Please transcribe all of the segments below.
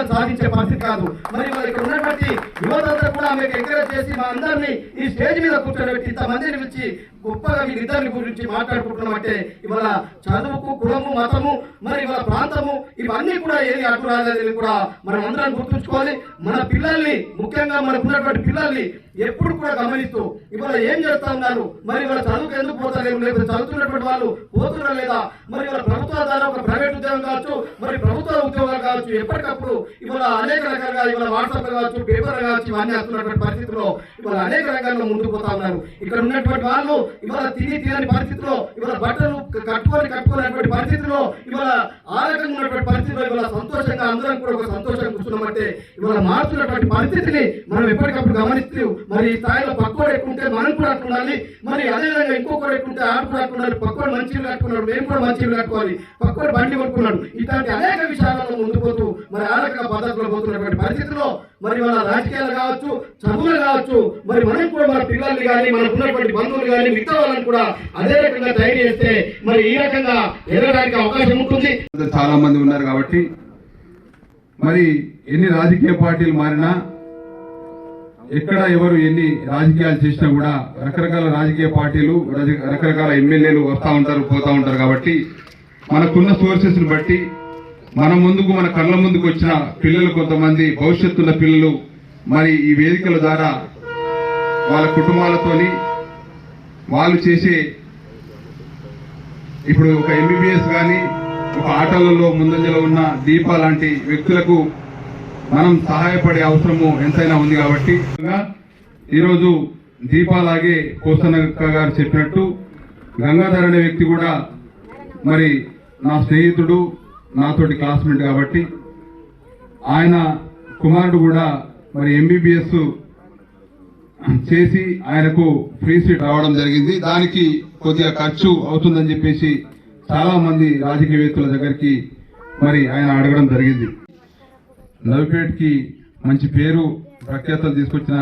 విజయాలు సాధించే పరిస్థితి కాదు. మరి మరి ఇక్కడ ఉన్నటువంటి యువతంతా కూడా మీకు ఎంకరేజ్ చేసి మా అందరినీ ఈ స్టేజ్ మీద కూర్చోబెట్టి ఇంతమందిని పిలిచి గొప్పగా వీరిద్దరిని గురించి మాట్లాడుకుంటున్నామంటే ఇవాళ చదువుకు కులము మతము మరి ఇవాళ ప్రాంతము ఇవన్నీ కూడా ఏది అడ్డు రాలేదని కూడా మనం అందరం గుర్తుంచుకోవాలి. మన పిల్లల్ని ముఖ్యంగా మనకు ఉన్నటువంటి పిల్లల్ని ఎప్పుడు కూడా గమనిస్తూ ఇవాళ ఏం చేస్తా ఉన్నారు? మరి ఇవాళ చదువుకు ఎందుకు పోతలేరు? లేకపోతే చదువుతున్నటువంటి వాళ్ళు పోతున్నారు లేదా? మరి ఇవాళ ప్రభుత్వ ద్వారా ఒక ప్రైవేట్ ఉద్యోగం కావచ్చు ఎప్పటికప్పుడు ఇవాళ అనేక రకాలుగా ఇవాళ వాట్సాప్ కావచ్చు పేపర్ కావచ్చు ఇవన్నీ వస్తున్నటువంటి పరిస్థితుల్లో ఇవాళ అనేక రకాల్లో ముందుకు పోతా ఉన్నారు. ఇక్కడ ఉన్నటువంటి వాళ్ళు ఇవాళ తిని తినని పరిస్థితిలో ఇవాళ బట్టలు కట్టుకొని కట్టుకోలేనటువంటి పరిస్థితిలో ఇవాళ ఆ రకంగా ఉన్నటువంటి పరిస్థితిలో ఇవాళ సంతోషంగా అందరం కూడా ఒక సంతోషంగా కూర్చున్నామంటే ఇవాళ మారుతున్నటువంటి పరిస్థితిని మనం ఎప్పటికప్పుడు గమనిస్తూ మరి ఈ స్థాయిలో పక్కోడు ఎక్కుంటే మనం కూడా అట్లా ఉండాలి. మరి అదేవిధంగా ఇంకొకరు ఎక్కుంటే ఆడు కూడా అట్లా ఉండాలి. పక్కోడు మంచిగా కట్టుకున్నాడు మేము కూడా మంచిగా కట్టుకోవాలి పక్కోడు బండి కొట్టుకున్నాడు ఇట్లాంటి అనేక విషయాలలో ముందుకు పోతూ మరి ఆ రకంగా పద్ధతిలో పోతున్నటువంటి పరిస్థితిలో మరి మన రాజకీయాలు కావచ్చు చదువులు కావచ్చు మరి మనం కూడా మన పిల్లల్ని కానీ మనకు ఉన్నటువంటి బంధువులు కానీ మిగతా వాళ్ళని కూడా అదే రకంగా తయారు చేస్తే మరి ఈ రకంగా ఎదగడానికి అవకాశం ఉంటుంది. చాలా మంది ఉన్నారు కాబట్టి మరి ఎన్ని రాజకీయ పార్టీలు మారినా ఎక్కడ ఎవరు ఎన్ని రాజకీయాలు చేసినా కూడా రకరకాల రాజకీయ పార్టీలు రకరకాల ఎమ్మెల్యేలు వస్తూ ఉంటారు పోతూ ఉంటారు కాబట్టి మనకున్న సోర్సెస్ని బట్టి మన ముందుకు మన కళ్ళ ముందుకు వచ్చిన పిల్లలు కొంతమంది భవిష్యత్తున్న పిల్లలు మరి ఈ వేదికల ద్వారా వాళ్ళ కుటుంబాలతోని వాళ్ళు చేసే ఇప్పుడు ఒక ఎంబీబీఎస్ కానీ ఒక ఆటలలో ముందంజలో ఉన్న దీప లాంటి వ్యక్తులకు మనం సహాయపడే అవసరము ఎంతైనా ఉంది కాబట్టి. ఈరోజు దీపాలాగే కోసనక్క గారు చెప్పినట్టు గంగాధర్ అనే వ్యక్తి కూడా మరి నా స్నేహితుడు నాతోటి క్లాస్మేట్ కాబట్టి ఆయన కుమారుడు కూడా మరి ఎంబీబీఎస్ చేసి ఆయనకు ఫ్రీ సీట్ రావడం జరిగింది. దానికి కొద్దిగా ఖర్చు అవుతుందని చెప్పేసి చాలా మంది రాజకీయవేత్తల దగ్గరికి మరి ఆయన అడగడం జరిగింది. నవిపేట్ మంచి పేరు ప్రఖ్యాతలు తీసుకొచ్చిన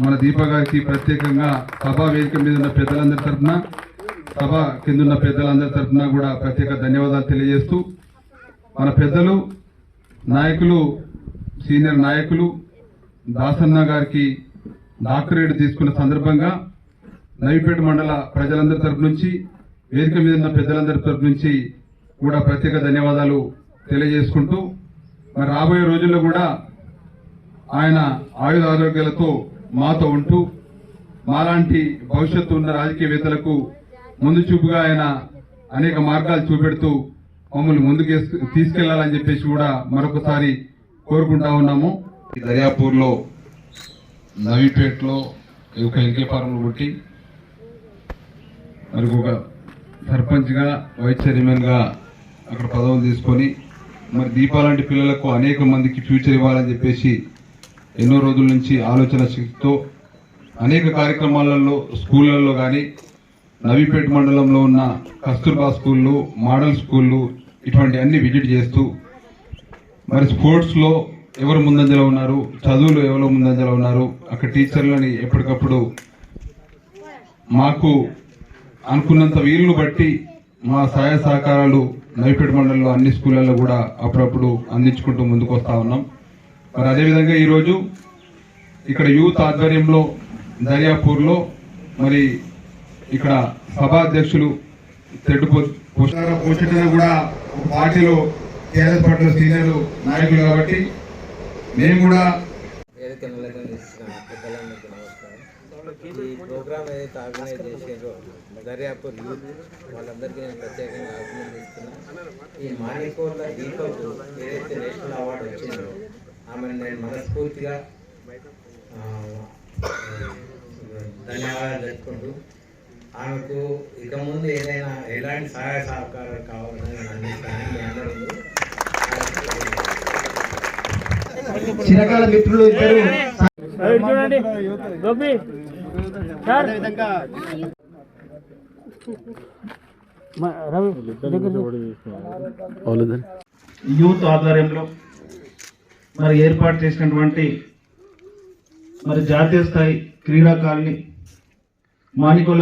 మన దీప గారికి ప్రత్యేకంగా సభా వేదిక మీద ఉన్న పెద్దలందరి తరఫున సభ కిందున్న పెద్దలందరి తరఫున కూడా ప్రత్యేక ధన్యవాదాలు తెలియజేస్తూ మన పెద్దలు నాయకులు సీనియర్ నాయకులు దాసన్న గారికి డాక్టరేట్ తీసుకున్న సందర్భంగా నవీపేట మండల ప్రజలందరి తరపు నుంచి వేదిక మీద ఉన్న పెద్దలందరి తరపు నుంచి కూడా ప్రత్యేక ధన్యవాదాలు తెలియజేసుకుంటూ మరి రాబోయే రోజుల్లో కూడా ఆయన ఆయుధ ఆరోగ్యాలతో మాతో ఉంటూ మాలాంటి భవిష్యత్తు ఉన్న రాజకీయవేత్తలకు ముందు చూపుగా ఆయన అనేక మార్గాలు చూపెడుతూ మమ్మల్ని ముందుకు తీసుకెళ్ళాలని చెప్పేసి కూడా మరొకసారి కోరుకుంటా ఉన్నాము. దర్యాపూర్లో నవీపేటలో ఒక ఎల్కే ఫారంలో పుట్టి మరి ఒక సర్పంచ్గా వైస్ చైర్మన్గా అక్కడ పదవులు తీసుకొని మరి దీపాలాంటి పిల్లలకు అనేక మందికి ఫ్యూచర్ ఇవ్వాలని చెప్పేసి ఎన్నో రోజుల నుంచి ఆలోచన శక్తితో అనేక కార్యక్రమాలలో స్కూళ్ళల్లో కానీ నవీపేట మండలంలో ఉన్న కస్తూర్బా స్కూళ్ళు మోడల్ స్కూళ్ళు ఇటువంటి అన్ని విజిట్ చేస్తూ మరి స్పోర్ట్స్లో ఎవరు ముందంజలో ఉన్నారు చదువులు ఎవరు ముందంజలో ఉన్నారు అక్కడ టీచర్లని ఎప్పటికప్పుడు మాకు అనుకున్నంత వీలును బట్టి మా సహాయ సహకారాలు నవిపేట మండలంలో అన్ని స్కూళ్ళల్లో కూడా అప్పుడప్పుడు అందించుకుంటూ ముందుకు వస్తూ ఉన్నాం. మరి అదేవిధంగా ఈరోజు ఇక్కడ యూత్ ఆధ్వర్యంలో దర్యాపూర్లో మరి ఇక్కడ సభాధ్యక్షులు తెడ్డు పోషణ కూడా పార్టీలో టీఆర్ఎస్ పార్టీలో సీనియర్లు నాయకులు కాబట్టి మేము కూడా ఈ ప్రోగ్రామ్ ఏదైతే ఆర్గనైజ్ చేసేదో దర్యాపూర్ యూత్ వాళ్ళందరికీ నేను ప్రత్యేకంగా అభినందిస్తున్నాను ఈ మాణికోళ్ళ దీపక్ ఏదైతే నేషనల్ అవార్డు వచ్చిందో ఆమెను నేను మనస్ఫూర్తిగా ధన్యవాదాలు తెలుపుకుంటూ ఆమెకు ఇక ముందు ఏదైనా ఎలాంటి సహాయ సహకారాలు కావాలని అందరూ. చిరకాల మిత్రులు ఇద్దరు. చూడండి. గోపి. సార్. యూత్ ఆధ్వర్యంలో మరి ఏర్పాటు చేసినటువంటి మరి జాతీయ స్థాయి క్రీడాకారుని మాణికోల